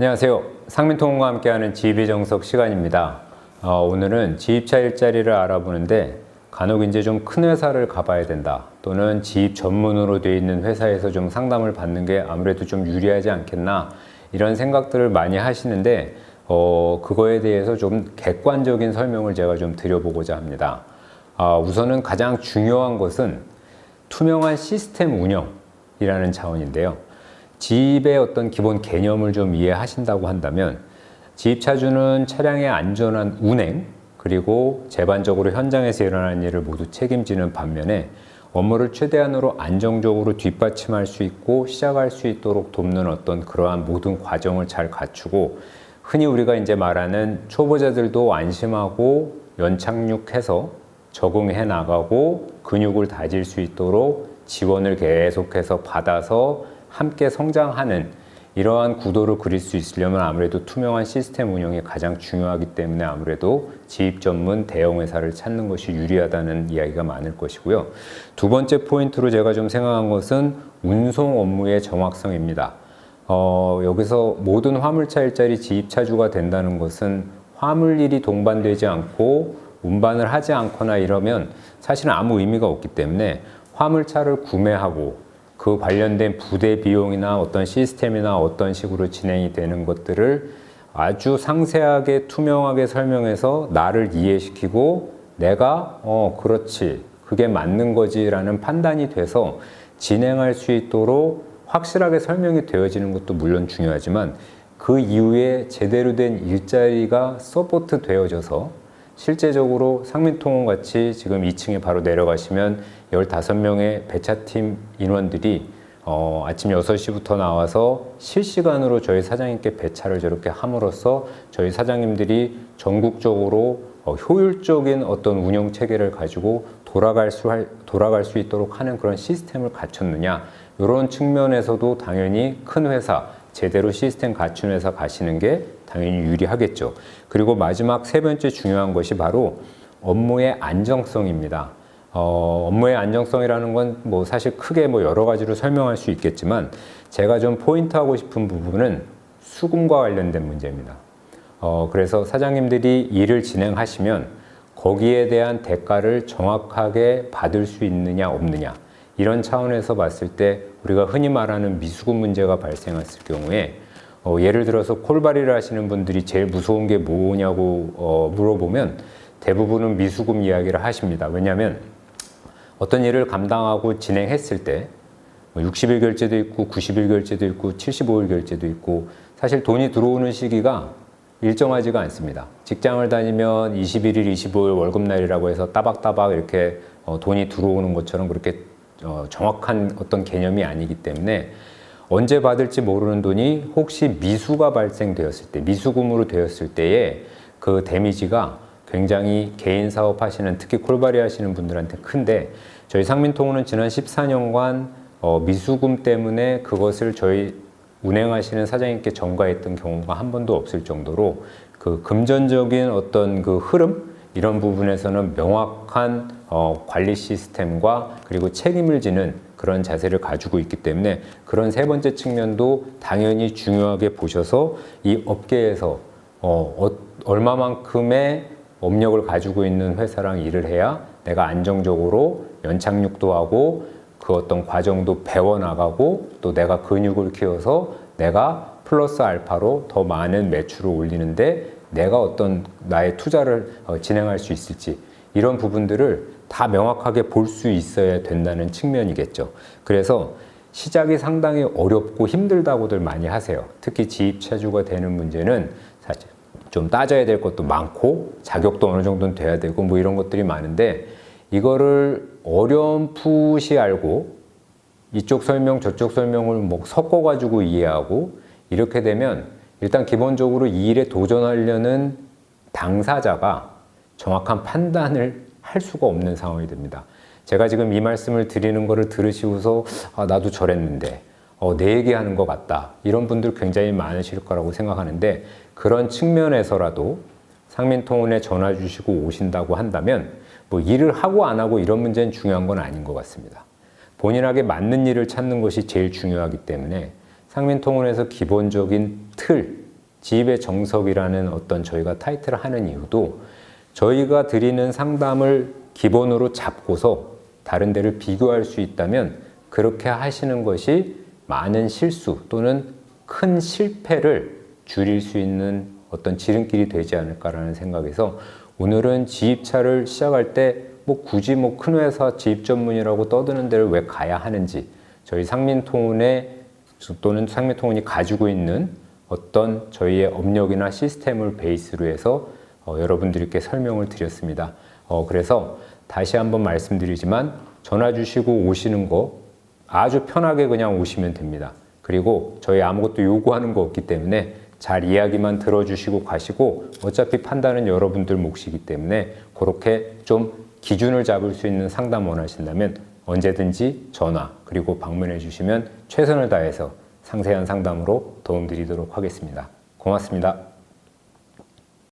안녕하세요. 상민통과 함께하는 지휘 정석 시간입니다. 어, 오늘은 지입차 일자리를 알아보는데 간혹 이제 좀 큰 회사를 가봐야 된다. 또는 지입 전문으로 되어 있는 회사에서 좀 상담을 받는 게 아무래도 좀 유리하지 않겠나 이런 생각들을 많이 하시는데 어, 그거에 대해서 좀 객관적인 설명을 제가 좀 드려보고자 합니다. 아, 우선은 가장 중요한 것은 투명한 시스템 운영이라는 차원인데요. 지입의 어떤 기본 개념을 좀 이해하신다고 한다면 지입차주는 차량의 안전한 운행 그리고 재반적으로 현장에서 일어나는 일을 모두 책임지는 반면에 업무를 최대한으로 안정적으로 뒷받침할 수 있고 시작할 수 있도록 돕는 어떤 그러한 모든 과정을 잘 갖추고 흔히 우리가 이제 말하는 초보자들도 안심하고 연착륙해서 적응해 나가고 근육을 다질 수 있도록 지원을 계속해서 받아서 함께 성장하는 이러한 구도를 그릴 수 있으려면 아무래도 투명한 시스템 운영이 가장 중요하기 때문에 아무래도 지입 전문 대형 회사를 찾는 것이 유리하다는 이야기가 많을 것이고요. 두 번째 포인트로 제가 좀 생각한 것은 운송 업무의 정확성입니다. 어, 여기서 모든 화물차 일자리 지입차주가 된다는 것은 화물일이 동반되지 않고 운반을 하지 않거나 이러면 사실은 아무 의미가 없기 때문에 화물차를 구매하고 그 관련된 부대 비용이나 어떤 시스템이나 어떤 식으로 진행이 되는 것들을 아주 상세하게 투명하게 설명해서 나를 이해시키고 내가 어 그렇지 그게 맞는 거지라는 판단이 돼서 진행할 수 있도록 확실하게 설명이 되어지는 것도 물론 중요하지만 그 이후에 제대로 된 일자리가 서포트 되어져서 실제적으로 상민통운 같이 지금 2층에 바로 내려가시면 15명의 배차팀 인원들이 어, 아침 6시부터 나와서 실시간으로 저희 사장님께 배차를 저렇게 함으로써 저희 사장님들이 전국적으로 어, 효율적인 어떤 운영 체계를 가지고 돌아갈 수, 할, 돌아갈 수 있도록 하는 그런 시스템을 갖췄느냐. 이런 측면에서도 당연히 큰 회사 제대로 시스템 갖춘 회사 가시는 게 당연히 유리하겠죠. 그리고 마지막 세 번째 중요한 것이 바로 업무의 안정성입니다. 어, 업무의 안정성이라는 건 뭐 사실 크게 뭐 여러 가지로 설명할 수 있겠지만 제가 좀 포인트하고 싶은 부분은 수금과 관련된 문제입니다. 어, 그래서 사장님들이 일을 진행하시면 거기에 대한 대가를 정확하게 받을 수 있느냐 없느냐 이런 차원에서 봤을 때 우리가 흔히 말하는 미수금 문제가 발생했을 경우에 어, 예를 들어서 콜바리를 하시는 분들이 제일 무서운 게 뭐냐고 어, 물어보면 대부분은 미수금 이야기를 하십니다. 왜냐하면 어떤 일을 감당하고 진행했을 때 60일 뭐 결제도 있고 90일 결제도 있고 75일 결제도 있고 사실 돈이 들어오는 시기가 일정하지가 않습니다. 직장을 다니면 21일, 25일 월급날이라고 해서 따박따박 이렇게 어, 돈이 들어오는 것처럼 그렇게 어, 정확한 어떤 개념이 아니기 때문에 언제 받을지 모르는 돈이 혹시 미수가 발생되었을 때, 미수금으로 되었을 때에 그 데미지가 굉장히 개인 사업 하시는 특히 콜바리 하시는 분들한테 큰데 저희 상민통운은 지난 14년간 어, 미수금 때문에 그것을 저희 운행하시는 사장님께 전가했던 경우가 한 번도 없을 정도로 그 금전적인 어떤 그 흐름 이런 부분에서는 명확한 어, 관리 시스템과 그리고 책임을 지는 그런 자세를 가지고 있기 때문에 그런 세 번째 측면도 당연히 중요하게 보셔서 이 업계에서 어, 어, 얼마만큼의 업력을 가지고 있는 회사랑 일을 해야 내가 안정적으로 연착륙도 하고 그 어떤 과정도 배워나가고 또 내가 근육을 키워서 내가 플러스 알파로 더 많은 매출을 올리는데 내가 어떤 나의 투자를 어, 진행할 수 있을지 이런 부분들을 다 명확하게 볼 수 있어야 된다는 측면이겠죠. 그래서 시작이 상당히 어렵고 힘들다고들 많이 하세요. 특히 지입차주가 되는 문제는 사실 좀 따져야 될 것도 많고 자격도 어느 정도는 돼야 되고 뭐 이런 것들이 많은데 이거를 어렴풋이 알고 이쪽 설명 저쪽 설명을 뭐 섞어 가지고 이해하고 이렇게 되면 일단 기본적으로 이 일에 도전하려는 당사자가 정확한 판단을 할 수가 없는 상황이 됩니다. 제가 지금 이 말씀을 드리는 거를 들으시고서 아, 나도 저랬는데 어, 내 얘기하는 것 같다 이런 분들 굉장히 많으실 거라고 생각하는데 그런 측면에서라도 상민통운에 전화 주시고 오신다고 한다면 뭐 일을 하고 안 하고 이런 문제는 중요한 건 아닌 것 같습니다. 본인에게 맞는 일을 찾는 것이 제일 중요하기 때문에 상민통운에서 기본적인 틀, 지입의 정석이라는 어떤 저희가 타이틀을 하는 이유도 저희가 드리는 상담을 기본으로 잡고서 다른 데를 비교할 수 있다면 그렇게 하시는 것이 많은 실수 또는 큰 실패를 줄일 수 있는 어떤 지름길이 되지 않을까라는 생각에서 오늘은 지입차를 시작할 때 뭐 굳이 뭐 큰 회사 지입 전문이라고 떠드는 데를 왜 가야 하는지 저희 상민통운의 또는 상민통운이 가지고 있는 어떤 저희의 업력이나 시스템을 베이스로 해서 어, 여러분들께 설명을 드렸습니다. 어, 그래서 다시 한번 말씀드리지만 전화 주시고 오시는 거 아주 편하게 그냥 오시면 됩니다. 그리고 저희 아무것도 요구하는 거 없기 때문에 잘 이야기만 들어주시고 가시고 어차피 판단은 여러분들 몫이기 때문에 그렇게 좀 기준을 잡을 수 있는 상담 원하신다면 언제든지 전화 그리고 방문해 주시면 최선을 다해서 상세한 상담으로 도움드리도록 하겠습니다. 고맙습니다.